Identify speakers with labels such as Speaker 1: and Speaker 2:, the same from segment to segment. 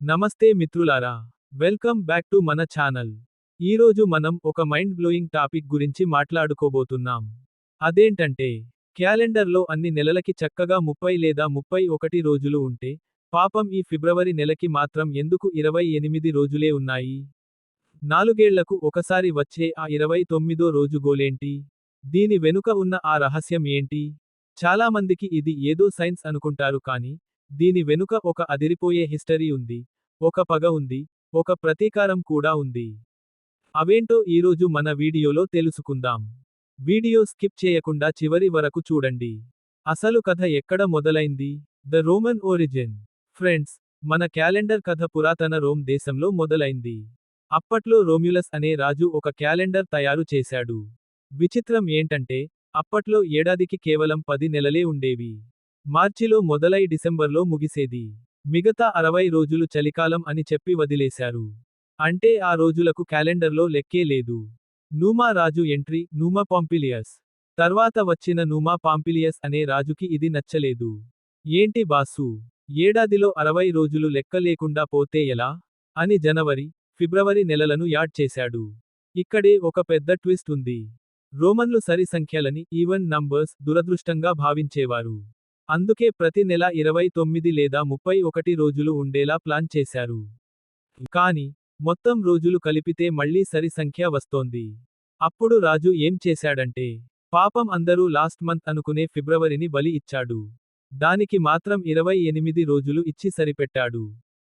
Speaker 1: నమస్తే మిత్రులారా welcome back to మన ఛానల్. ఈరోజు మనం ఒక మైండ్ బ్లోయింగ్ టాపిక్ గురించి మాట్లాడుకోబోతున్నాం. అదేంటంటే క్యాలెండర్లో అన్ని నెలలకి చక్కగా ముప్పై లేదా ముప్పై ఒకటి రోజులు ఉంటే పాపం ఈ ఫిబ్రవరి నెలకి మాత్రం ఎందుకు ఇరవై ఎనిమిది రోజులే ఉన్నాయి? నాలుగేళ్ళకు ఒకసారి వచ్చే ఆ ఇరవై తొమ్మిదో రోజు గోలేంటి? దీని వెనుక ఉన్న ఆ రహస్యం ఏంటి? చాలామందికి ఇది ఏదో సైన్స్ అనుకుంటారు కానీ దీని వెనుక ఒక అదిరిపోయే హిస్టరీ ఉంది. ఒక పగ ఉంది ఒక ప్రతీకారం కూడా ఉంది. అవేంటో ఈరోజు మన వీడియోలో తెలుసుకుందాం. వీడియో స్కిప్ చేయకుండా చివరి వరకు చూడండి. అసలు కథ ఎక్కడ మొదలైంది? The Roman origin. ఫ్రెండ్స్ మన క్యాలెండర్ కథ పురాతన రోమ్ దేశంలో మొదలైంది. అప్పట్లో రోమ్యులస్ అనే రాజు ఒక క్యాలెండర్ తయారు చేశాడు. విచిత్రం ఏంటంటే అప్పట్లో ఏడాదికి కేవలం పది నెలలే ఉండేవి. మార్చిలో మొదలై డిసెంబర్లో ముగిసేది. మిగతా అరవై రోజులు చలికాలం అని చెప్పి వదిలేశారు. అంటే ఆ రోజులకు క్యాలెండర్లో లెక్కే లేదు. నూమా రాజు ఎంట్రీ నూమా పాంపిలియస్. తర్వాత వచ్చిన నూమా పాంపిలియస్ అనే రాజుకి ఇది నచ్చలేదు. ఏంటి బాసు? ఏడాదిలో అరవై రోజులు లెక్క లేకుండా పోతే ఎలా? అని జనవరి ఫిబ్రవరి నెలలను యాడ్ చేశాడు. ఇక్కడే ఒక పెద్ద ట్విస్ట్ ఉంది. రోమన్లు సరి సంఖ్యలని ఈవెన్ నంబర్స్ దురదృష్టంగా భావించేవారు. అందుకే ప్రతి నెల ఇరవై తొమ్మిది లేదా ముప్పై ఒకటి రోజులు ఉండేలా ప్లాన్ చేశారు. కాని మొత్తం రోజులు కలిపితే మళ్ళీ సరి సంఖ్య వస్తోంది. అప్పుడు రాజు ఏం చేశాడంటే పాపం అందరూ లాస్ట్ మంత్ అనుకునే ఫిబ్రవరిని బలి ఇచ్చాడు. దానికి మాత్రం ఇరవై ఎనిమిది రోజులు ఇచ్చి సరిపెట్టాడు.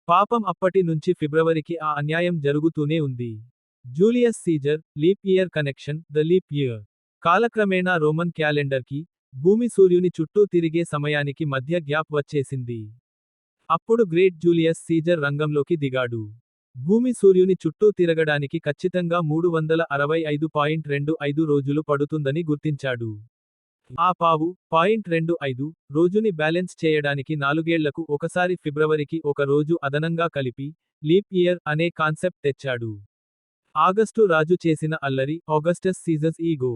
Speaker 1: పాపం అప్పటి నుంచి ఫిబ్రవరికి ఆ అన్యాయం జరుగుతూనే ఉంది. Julius Caesar leap year connection the leap year. కాలక్రమేణా రోమన్ క్యాలెండర్కి భూమి సూర్యుని చుట్టూ తిరిగే సమయానికి మధ్య గ్యాప్ వచ్చేసింది. అప్పుడు గ్రేట్ జూలియస్ సీజర్ రంగంలోకి దిగాడు. భూమి సూర్యుని చుట్టూ తిరగడానికి ఖచ్చితంగా మూడు వందల అరవై ఐదు పాయింట్ రెండు ఐదు రోజులు పడుతుందని గుర్తించాడు. ఆ పావు పాయింట్ రెండు ఐదు రోజుని బ్యాలెన్స్ చేయడానికి నాలుగేళ్ళకు ఒకసారి ఫిబ్రవరికి ఒక రోజు అదనంగా కలిపి లీప్ ఇయర్ అనే కాన్సెప్ట్ తెచ్చాడు. ఆగస్టు రాజు చేసిన అల్లరి ఆగస్టస్ సీజర్స్ ఈగో.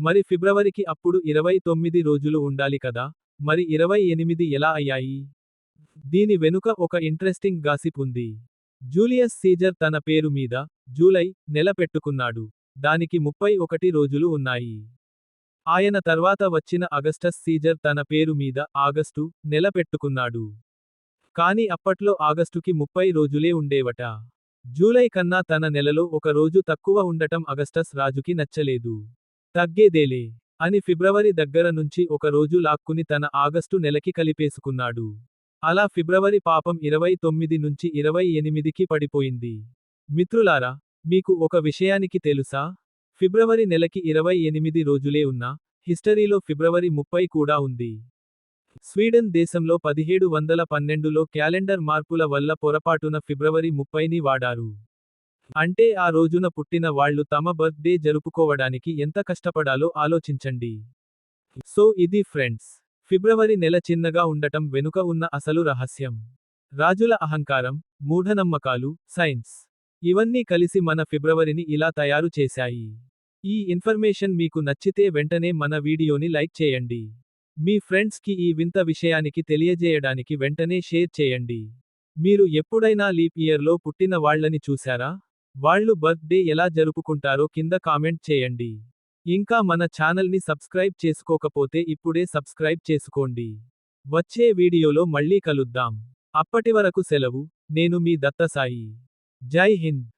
Speaker 1: మరి ఫిబ్రవరికి అప్పుడు ఇరవై తొమ్మిది రోజులు ఉండాలి కదా? మరి ఇరవై ఎనిమిది ఎలా అయ్యాయి? దీని వెనుక ఒక ఇంట్రెస్టింగ్ గాసిప్ ఉంది. జూలియస్ సీజర్ తన పేరు మీద జూలై నెల పెట్టుకున్నాడు. దానికి ముప్పై ఒకటి రోజులు ఉన్నాయి. ఆయన తర్వాత వచ్చిన అగస్టస్ సీజర్ తన పేరు మీద ఆగస్టు నెల పెట్టుకున్నాడు. కాని అప్పట్లో ఆగస్టుకి ముప్పై రోజులే ఉండేవట. జూలై కన్నా తన నెలలో ఒక రోజు తక్కువ ఉండటం అగస్టస్ రాజుకి నచ్చలేదు. తగ్గేదేలే అని ఫిబ్రవరి దగ్గర నుంచి ఒక రోజు లాక్కుని తన ఆగస్టు నెలకి కలిపేసుకున్నాడు. అలా ఫిబ్రవరి పాపం ఇరవై తొమ్మిది నుంచి ఇరవై ఎనిమిదికి పడిపోయింది. మిత్రులారా మీకు ఒక విషయానికి తెలుసా? ఫిబ్రవరి నెలకి ఇరవై ఎనిమిది రోజులే ఉన్నా హిస్టరీలో ఫిబ్రవరి ముప్పై కూడా ఉంది. స్వీడన్ దేశంలో పదిహేడు వందల పన్నెండులో క్యాలెండర్ మార్పుల వల్ల పొరపాటున ఫిబ్రవరి ముప్పైని వాడారు. అంటే ఆ రోజున పుట్టిన వాళ్ళు తమ బర్త్డే జరుపుకోవడానికి ఎంత కష్టపడాలో ఆలోచించండి. సో ఇది ఫ్రెండ్స్ ఫిబ్రవరి నెల చిన్నగా ఉండటం వెనుక ఉన్న అసలు రహస్యం. రాజుల అహంకారం మూఢనమ్మకాలు సైన్స్ ఇవన్నీ కలిసి మన ఫిబ్రవరిని ఇలా తయారు చేశాయి. ఈ ఇన్ఫర్మేషన్ మీకు నచ్చితే వెంటనే మన వీడియోని లైక్ చేయండి. మీ ఫ్రెండ్స్కి ఈ వింత విషయానికి తెలియజేయడానికి వెంటనే షేర్ చేయండి. మీరు ఎప్పుడైనా లీప్ ఇయర్లో పుట్టిన వాళ్ళని చూశారా? వాళ్ళు బర్త్ డే ఎలా జరుపుకుంటారో కింద కామెంట్ చేయండి. ఇంకా మన ఛానల్ని సబ్స్క్రైబ్ చేసుకోకపోతే ఇప్పుడే సబ్స్క్రైబ్ చేసుకోండి. వచ్చే వీడియోలో మళ్ళీ కలుద్దాం. అప్పటి వరకు సెలవు. నేను మీ దత్తసాయి. జై హింద్.